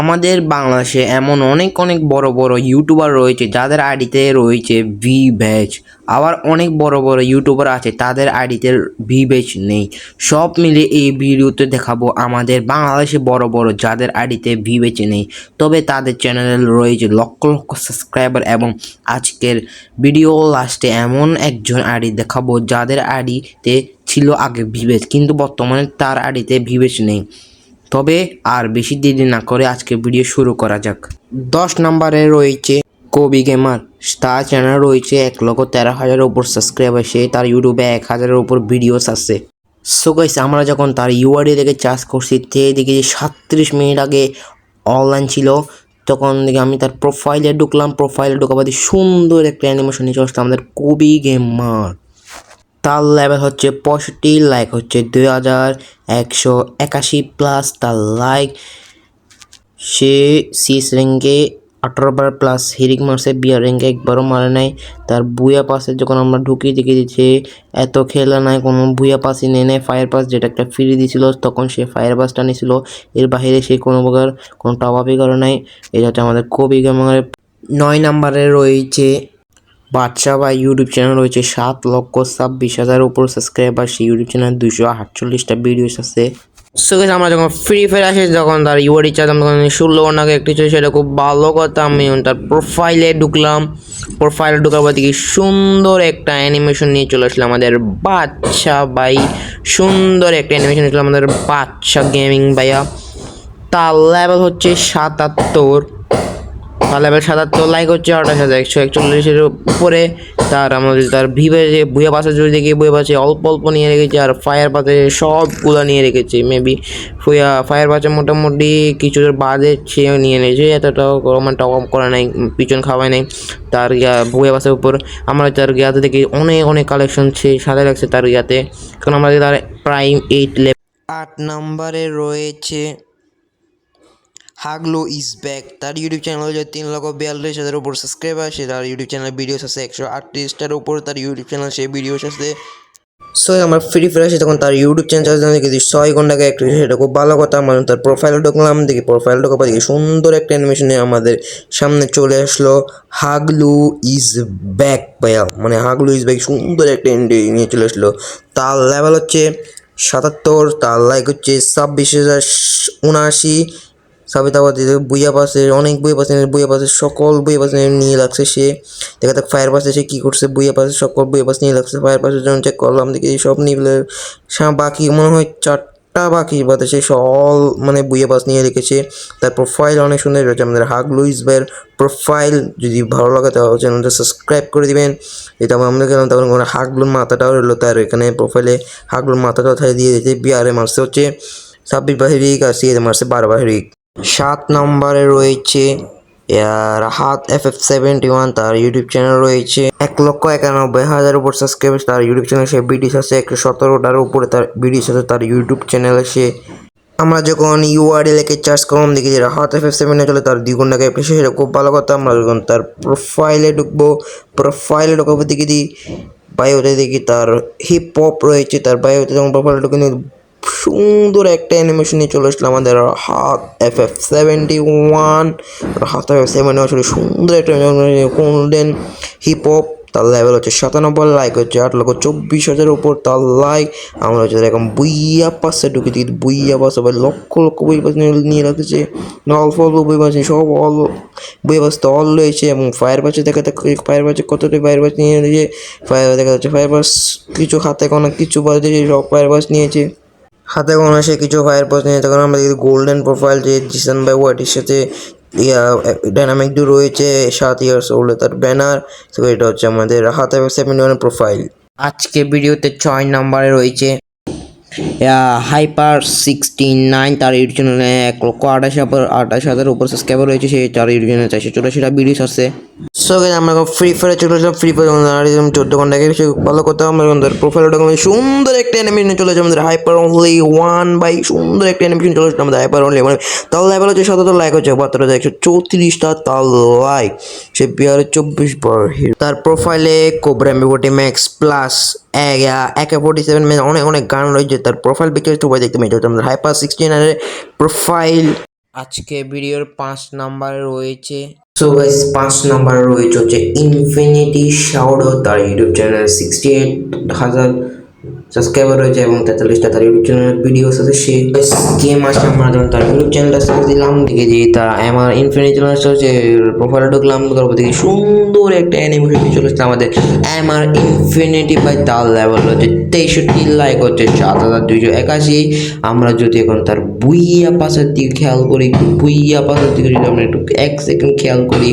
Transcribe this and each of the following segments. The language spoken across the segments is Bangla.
আমাদের বাংলাদেশে এমন অনেক অনেক বড় বড় ইউটিউবার রয়েছে, যাদের আইডিতে রয়েছে ভি ব্যাচ আবার অনেক বড় বড় ইউটিউবার আছে, তাদের আইডিতে ভি ব্যাচ নেই। সব মিলে এই ভিডিওতে দেখাবো আমাদের বাংলাদেশে বড় বড় যাদের আইডিতে ভি ব্যাচ নেই। তবে তাদের চ্যানেলে রয়েছে লক্ষ লক্ষ সাবস্ক্রাইবার এবং আজকের ভিডিও লাস্টে এমন একজন আইডি দেখাবো, যাদের আইডিতে ছিল আগে ভি ভিভেজ কিন্তু বর্তমানে তার আইডিতে ভিভেজ নেই। তবে আর বেশি দেরি না করে আজকে ভিডিও শুরু করা যাক। দশ নম্বরে রয়েছে কবি গেমার। তার চ্যানেল রয়েছে এক লক্ষ তেরো হাজারের উপর সাবস্ক্রাইবার সে তার ইউটিউবে এক হাজারের উপর ভিডিওস আছে সো গাইস আমরা যখন তার ইউআরডি থেকে চার্জ করছি তে দেখি যে সাতত্রিশ মিনিট আগে অনলাইন ছিল, তখন দেখি আমি তার প্রোফাইলে ঢুকলাম। প্রোফাইলে ঢোকা বাদে সুন্দর একটা অ্যানিমেশন নিয়ে চলে আসলো আমাদের কবি গেমার। তার লেভেল হচ্ছে পঁয়ষট্টি লাইক হচ্ছে দুই হাজার, একশো একাশি প্লাস তার লাইক সে সিএস র্যাঙ্কে আঠারো বার প্লাস হিরিক মারছে, বিয়ার র্যাঙ্কে একবারও মারে নাই। তার বুয়া পাসে যখন আমরা ঢুকিয়ে দেখে দিচ্ছে, এত খেলা নাই, কোনো বুয়া পাসই নেই নেয় ফায়ার পাস যেটা একটা ফ্রি দিয়েছিল তখন সে ফায়ার পাসটা নিয়েছিল এর বাইরে সে কোনো প্রকার, কোনো টপ আপই করে নাই। এটা হচ্ছে আমাদের কবি গেমারের নয় নাম্বারে রয়েছে বাদশা বা ইউটিউব চ্যানেল রয়েছে সাত লক্ষ ছাব্বিশ হাজার উপর সাবস্ক্রাইবার সেই ইউটিউব চ্যানেল দুশো আটচল্লিশটা ভিডিওস আছে। সো আমরা যখন ফ্রি ফায়ার আসে যখন তার ইউআরই চাইতাম তখন ষোলো ঘণ্টা একটি ছিল, সেটা খুব ভালো কথা। আমি তার প্রোফাইলে ঢুকলাম। প্রোফাইলে ঢুকার পর দেখি সুন্দর একটা অ্যানিমেশন নিয়ে চলে আসলো আমাদের বাচ্চা ভাই। সুন্দর একটা অ্যানিমেশন ছিল আমাদের বাচ্চা গেমিং ভাইয়া। তার লেভেল হচ্ছে সাতাত্তর। লেভেল সাতাত্তর লাইক হচ্ছে আঠাশ হাজার, একশো একচল্লিশের উপরে। তার আমাদের তার ভিভে যে বুয়া পাশে যদি দেখি বুয়া পাশে অল্প অল্প নিয়ে রেখেছে আর ফায়ার পাশে সবগুলো নিয়ে রেখেছে। মেবি ফুয়া ফায়ার পাশে মোটামুটি কিছু বাদে সে নিয়ে নিয়েছে, এতটাও মানে টপ আপ করা নাই, পিছন খাওয়ায় নাই তার ইয়া বুয়া পাশের উপর। আমরা তার ইয়াতে দেখি অনেক অনেক কালেকশন সে সাথে রাখছে তার ইয়াতে কারণ আমরা তার প্রাইম এইট লেভেল আট নম্বরে রয়েছে হাগলো ইজ ব্যাক তার ইউটিউব চ্যানেল হচ্ছে তিন লক্ষ বিয়াল্লিশ হাজার উপর সাবস্ক্রাইবার আছে তার ইউটিউব চ্যানেল ভিডিওস আছে একশো আটত্রিশটার উপর, তার ইউটিউব চ্যানেল সে ভিডিওস আছে। সো আমার ফ্রি ফায়ার আসি তখন তার ইউটিউব চ্যানেল দেখি ছয় ঘন্টাকে একটা সেটা খুব ভালো কথা আমরা তার প্রোফাইল ঢুকলাম, দেখি প্রোফাইল পর দেখি সুন্দর একটা অ্যানিমেশনে আমাদের সামনে চলে আসলো। হাগলু ইজ ব্যাক ভাইয়া। মানে হাগলু ইজ ব্যাক সুন্দর একটা এন্ট্রি নিয়ে চলে আসলো। তার লেভেল হচ্ছে সাতাত্তর, তার লাইক হচ্ছে ছাব্বিশ হাজার উনআশি সাবিতাবাদী বুইয়া পাশে, অনেক বুইয়া পাশে বুইয়া পাশে সকল বুইয়া পাশে নিয়ে লাগছে সে। দেখা যাক ফায়ার পাশে সে কী করছে, বুইয়া পাশে সকল বুইয়া পাশে নিয়ে লাগছে। ফায়ার পাশের জন্য চেক করলাম, দেখি সব নিয়ে বাকি মনে হয় চারটা বাকি বাদে সে সল মানে বুইয়া পাস নিয়ে রেখেছে। তার প্রোফাইল অনেক সুন্দর রয়েছে, আমাদের হাগ লুইস ভাইয়ের প্রোফাইল যদি ভালো লাগে তাহলে চ্যানেলটা সাবস্ক্রাইব করে দিবেন। এটা আমরা গেলাম, তখন কোনো হাগলুর মাথাটাও রইল তার এখানে প্রোফাইলে হাগলুর মাথাটাও থাই দিয়ে দিয়েছে, বিয়ারে মারছে হচ্ছে। ছাব্বিশ বাহিরিক আর সিএতে মারছে বারো বাহিরিক সাত নম্বরে রয়েছে Rahat F F seventy one তার ইউটিউব চ্যানেল রয়েছে। এক লক্ষ একানব্বই হাজার উপর সাবস্ক্রাইবার তার ইউটিউব চ্যানেল সে ভিডিওস আছে। একশো সতেরোটার উপরে তার ভিডিওস আছে তার ইউটিউব চ্যানেলে সে আমরা যখন ইউআরএল একে চার্জ করলাম, দেখি যে রাহাত এফ এফ সেভেনে চলে, তার দ্বিগুণ টাকা পেশে সেটা খুব ভালো কথা। আমরা যখন তার প্রোফাইলে ঢুকবো প্রোফাইলে ঢুকাবো, দেখি দিই বায়োতে দেখি তার হিপ হপ রয়েছে। তার বায়োতে যখন প্রোফাইলে ঢুকে সুন্দর একটা অ্যানিমেশন নিয়ে চলে আসলো আমাদের হাত এফ এফ সেভেন্টি ওয়ান হাত এফ এফ সেভেন্টি আসলে সুন্দর একটা গোল্ডেন হিপ হপ তার লেভেল হচ্ছে সাতানব্বই লাইক হচ্ছে আট লক্ষ চব্বিশ হাজারের উপর তার লাইক আমরা হচ্ছে এরকম বুইয়া পাশে ঢুকে দিই বুইয়া পাশে বা লক্ষ লক্ষ বই পাশ নিয়ে রাখতেছে। অল্প অল্প বই পাশ সব অল, বই পাশ অল রয়েছে এবং ফায়ার পাশে দেখা ফায়ার পাশে কতটা ফায়ার পাস নিয়ে নিয়েছে। ফায়ার দেখা যাচ্ছে ফায়ার পাস কিছু হাতে কোনো কিছু বাজে সব ফায়ার পাস নিয়েছে। হাতে কোনো সে কিছু ফায়ার পাস নিয়ে তখন আমরা দেখি গোল্ডেন প্রোফাইল যে জিসান বাই ওয়াটির সাথে ডাইনামিক ডু রয়েছে, সাত ইয়ার্স ওল্ড তার ব্যানার তো এটা হচ্ছে আমাদের হাতে সেভেন্টি ওয়ান প্রোফাইল আজকে ভিডিওতে ছয় নম্বরে রয়েছে হাইপার সিক্সটি নাইন তার ইউটিউব চ্যানেলে এক লক্ষ আঠাশ আঠাশ হাজার উপর সাবস্ক্রাইবার রয়েছে সেই তার ইউটিউব চ্যানেলে চারশো চুরাশিটা ভিডিওস আছে। সো গাইস আমরা এখন ফ্রি ফায়ারে চলে আসলাম ফ্রি ফায়ার চোদ্দ ঘণ্টা আগে সে ভালো কথা আমরা আমাদের প্রোফাইল সুন্দর একটা অ্যানিমেশন চলে আসে আমাদের হাইপার অনলি ওয়ান বাই সুন্দর একটা অ্যানিমেশন চলে আসছে আমাদের হাইপার অনলি মানে তার লেভেল হচ্ছে সাতাত্তর লাইক হচ্ছে। বাহাত্তর হাজার একশো চৌত্রিশটা তার লাইক সে বিহারের চব্বিশ বার তার প্রোফাইলে cobra মিবোটি max plus AK forty seven অনেক অনেক গান রয়েছে। তার প্রোফাইল পিকচার একটু দেখতে পেয়েছে আমাদের হাইপার সিক্সটি প্রোফাইল আজকে ভিডিওর পাঁচ নাম্বারে রয়েছে। সো গাইস পাঁচ নাম্বার রয়েছে হচ্ছে ইনফিনিটি শাওডো তার ইউটিউব চ্যানেল সিক্সটি এইট হাজার। সাবস্ক্রাইবার রয়েছে এবং তেতাল্লিশটা তার ইউটিউব চ্যানেলের ভিডিও আছে সে গেম আসে আমরা যখন তার ইউটিউব চ্যানেলটা সার্চ দিলাম, দেখে যে তার আমার ইনফিনিটি চ্যানেল হচ্ছে প্রোফাইলে ঢুকলাম, তারপর দেখি সুন্দর একটা অ্যানিমেশন চলে আসছে আমাদের আমার ইনফিনিটি বাই তার লেভেল হচ্ছে তেষট্টি লাইক হচ্ছে সাত হাজার দুইশো একাশি। আমরা যদি এখন তার বুইয়া পাশের দিকে খেয়াল করি, বুইয়া পাশের দিকে যদি আমরা একটু এক সেকেন্ড খেয়াল করি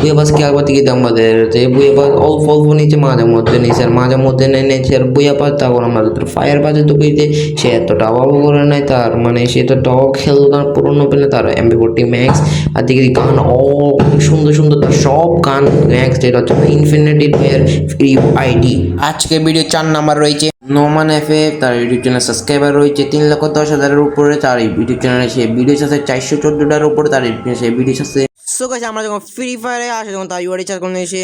বুয়ে খেয়াল করতে গিয়ে আমাদের যে বুয়ে পাস অল্প অল্প নিচে মাঝে মধ্যে নিচে আর মাঝে মধ্যে নিচে আর বুয়ে তখন আমরা তোর ফায়ার পাসে তো কইতে সে এত টাওয়াও করে নাই তার মানে সে তো টাও খেলগান পুরনো পেলে তার এমবি ফোরটি ম্যাক্স আর দিকে গান, ও সুন্দর সুন্দর তার সব গান ম্যাক্স যেটা হচ্ছে ইনফিনিটি প্লেয়ার ফ্রি আইডি আজকে ভিডিও চার নাম্বার রয়েছে। নোমান এফ এফ তার ইউটিউব চ্যানেল সাবস্ক্রাইবার রয়েছে। তিন লক্ষ দশ হাজারের উপরে তার ইউটিউব চ্যানেলে সে ভিডিও আছে চারশো চোদ্দোটার উপরে তার ইউটিউব চ্যানেলে সে ভিডিও আছে সো গাইস, আমরা যখন ফ্রি ফায়ারে আসে যখন তার ইউআর রিচার্জ করে এসে,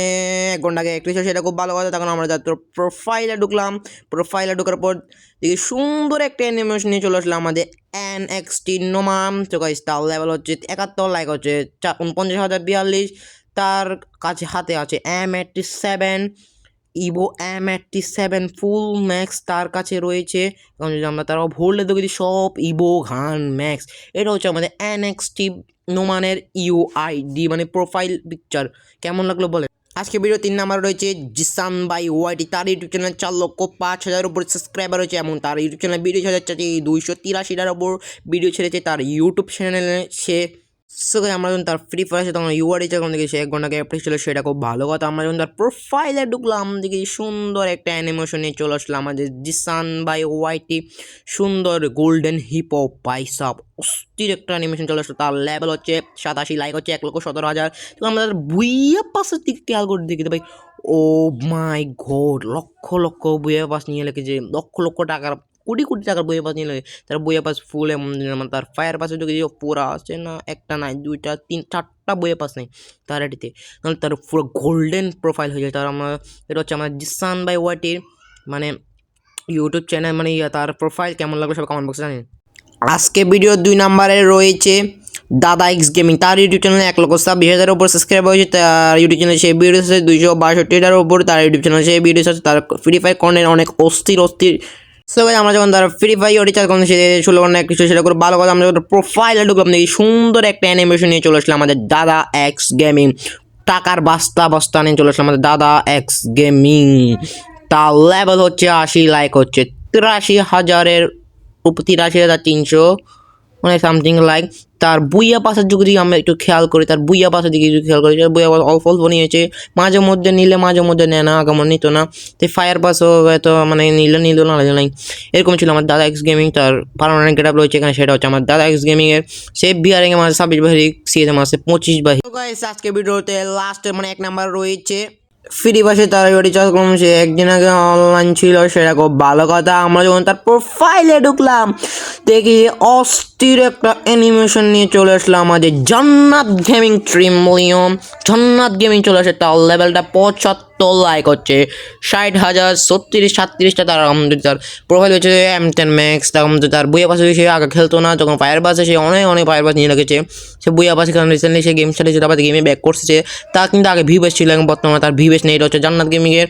এক ঘণ্টা আগে একটু সেটা খুব ভালো কথা। তখন আমরা যাত্র প্রোফাইলে ঢুকলাম। প্রোফাইলে ঢোকার পর দেখি সুন্দর একটা অ্যানিমেশন নিয়ে চলে আসলো আমাদের এন এক্স টি নোমাম তো গাইস, তার লেভেল হচ্ছে একাত্তর লাইক হচ্ছে চার উনপঞ্চাশ হাজার বিয়াল্লিশ। তার কাছে হাতে আছে M eighty seven evo M eighty seven full max তার কাছে রয়েছে। এখন যদি আমরা তারা ভরলে দেখি, সব ইভো ঘান ম্যাক্স এটা হচ্ছে আমাদের এন এক্স টি নোমানের ইউআইডি মানে প্রোফাইল পিকচার কেমন লাগল বলে আজকে ভিডিও তিন নাম্বার রয়েছে জিসান বাই ওয়াইটি, তার ইউটিউব চ্যানেল চার লক্ষ পাঁচ হাজার উপর সাবস্ক্রাইবার রয়েছে এবং তার ইউটিউব চ্যানেল ভিডিও ছাড়া চাচ্ছে দুইশো তিরাশিটার উপর ভিডিও ছেড়েছে, তার ইউটিউব চ্যানেলে সে সো আমরা যখন তার ফ্রি ফায়ার তখন ইউআরই যখন দেখি সে এক ঘণ্টা গ্যাপ ছিল সেটা খুব ভালো কথা। আমরা যখন তার প্রোফাইলে ঢুকলাম, দেখি সুন্দর একটা অ্যানিমেশন নিয়ে চলে আসলো আমাদের জিসান বাই ওয়াইটি সুন্দর গোল্ডেন হিপো পাইসাপ অস্থির একটা অ্যানিমেশন চলে আসলো। তার লেভেল হচ্ছে সাতাশি লাইক হচ্ছে এক লক্ষ সতেরো হাজার। তো আমরা তার বুইয়া পাশের দিক খেয়াল করে দেখি ভাই ও মাই গড লক্ষ লক্ষ বুইয়া পাস নিয়ে লেগেছে লক্ষ লক্ষ টাকার কোটি কোটি টাকার বইয়ের পাস নিয়ে লাগে তার বইয়ের পাস ফুল এমন যেমন তার ফায়ার পাসে যদি পুরা আছে না, একটা নাই, দুইটা, তিন, চারটা বইয়ের পাস নেই তার এটিতে নাহলে তার পুরো গোল্ডেন প্রোফাইল হয়ে যায়। তার আমার এটা হচ্ছে আমার জিসান বাই ওয়াটির মানে ইউটিউব চ্যানেল মানে তার প্রোফাইল কেমন লাগল সব কমেন্ট বক্সে জানেন আজকে ভিডিও দুই নাম্বারে রয়েছে দাদা এক্স গেমিং তার ইউটিউব চ্যানেলে এক লক্ষ ছাব্বিশ হাজারের উপর সাবস্ক্রাইব হয়েছে, তার ইউটিউব চ্যানেলে সেই ভিডিও আছে দুইশো বাষট্টিটার উপর, তার ইউটিউব চ্যানেলে সেই ভিডিও আছে, তার ফ্রি ফায়ার কর্নের অনেক অস্থির অস্থির সো ভাই আমরা যখন ধরো ফ্রি ফায়ার রিচার্জ করলাম, সে ষোলো ঘণ্টা কিছু সেটা করে ভালো কথা আমরা যখন প্রোফাইলে ঢুকলাম, দেখি সুন্দর একটা অ্যানিমেশন নিয়ে চলে আসলো আমাদের দাদা এক্স গেমিং টাকার বাস্তা বস্তা নিয়ে চলে আসলো আমাদের দাদা এক্স গেমিং তার লেভেল হচ্ছে আশি লাইক হচ্ছে তিরাশি হাজারের তিরাশি হাজার তিনশো মানে সামথিং লাইক তার বুইয়া পাশের যুগে যদি আমরা একটু খেয়াল করি, তার বুইয়া পাশের দিকে যদি খেয়াল করি বুইয়া পাস অল্প অল্প নিয়েছে মাঝে মধ্যে নিলে মাঝে মধ্যে নেয় না আগমন নিত না। তো ফায়ার পাসও হয়তো মানে নিলে, নিল না নাই। এরকম ছিল আমার দাদা এক্স গেমিং তার পারমানেন্ট গেট আপ রয়েছে এখানে, সেটা হচ্ছে আমার দাদা এক্স গেমিংয়ের সে বিয়ারিং এর মাঝে ছাব্বিশ বাহির সিএস এর মাঝে পঁচিশ বাহির। আজকে ভিডিওতে লাস্টে মানে এক নাম্বার রয়েছে। ফ্রি বাসে তার রিচার্জ করলাম সে একদিন আগে অনলাইন ছিল, সেটা খুব ভালো কথা। আমরা যখন তার প্রোফাইলে ঢুকলাম, দেখি অস্থির একটা অ্যানিমেশন নিয়ে চলে আসলো আমাদের। জন্নাথ গেমিং ট্রিম জন্নাথ গেমিং চলে আসে, তার লেভেলটা পঁচাত্তর লাইক হচ্ছে। ষাট হাজার, ছত্রিশ, সাতত্রিশটা তার তার প্রোফাইল হয়েছে এম টেন ম্যাক্স তার তার বইয়া পাশে সে আগে খেলতো না, যখন ফায়ার বাসে সে অনেক অনেক ফায়ার বাস নিয়ে রেখেছে সে বইয়া পাশে কারণ রিসেন্টলি সে গেম খেলেছে তারপর গেমে ব্যাক করছে তা কিন্তু আগে ভিভেস ছিল এবং বর্তমানে তার ভিভেস নেই হচ্ছে জান্নাত গেমিংয়ের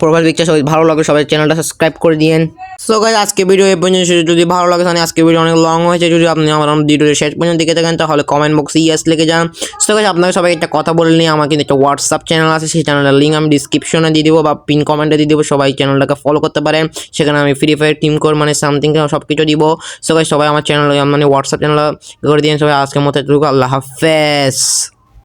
প্রোফাইল পিকচার সবাই ভালো লাগে, সবাই চ্যানেলটা সাবস্ক্রাইব করে দিয়েন। সো গাইজ আজকে ভিডিও এই পর্যন্ত। যদি ভালো লাগে তাহলে আজকে ভিডিও অনেক লং হয়েছে, যদি আপনি আমার ভিডিও শেষ পর্যন্ত দেখে থাকেন, তাহলে কমেন্ট বক্সে ইয়েস লিখে যান সো গাইজ আপনাকে সবাই একটা কথা বলে নিই, আমার কিন্তু একটা হোয়াটসঅ্যাপ চ্যানেল আছে, সেই চ্যানেলের লিঙ্ক আমি ডিসক্রিপশনে দিয়ে দেবো বা পিন কমেন্টে দিয়ে দেবো, সবাই চ্যানেলটাকে ফলো করতে পারেন সেখানে আমি ফ্রি ফায়ার টিম কোড মানে সামথিং সব কিছু দিব। সো গাইজ সবাই আমার চ্যানেল মানে হোয়াটসঅ্যাপ চ্যানেল করে দিন সবাই আজকের মতো আল্লাহ হাফেজ।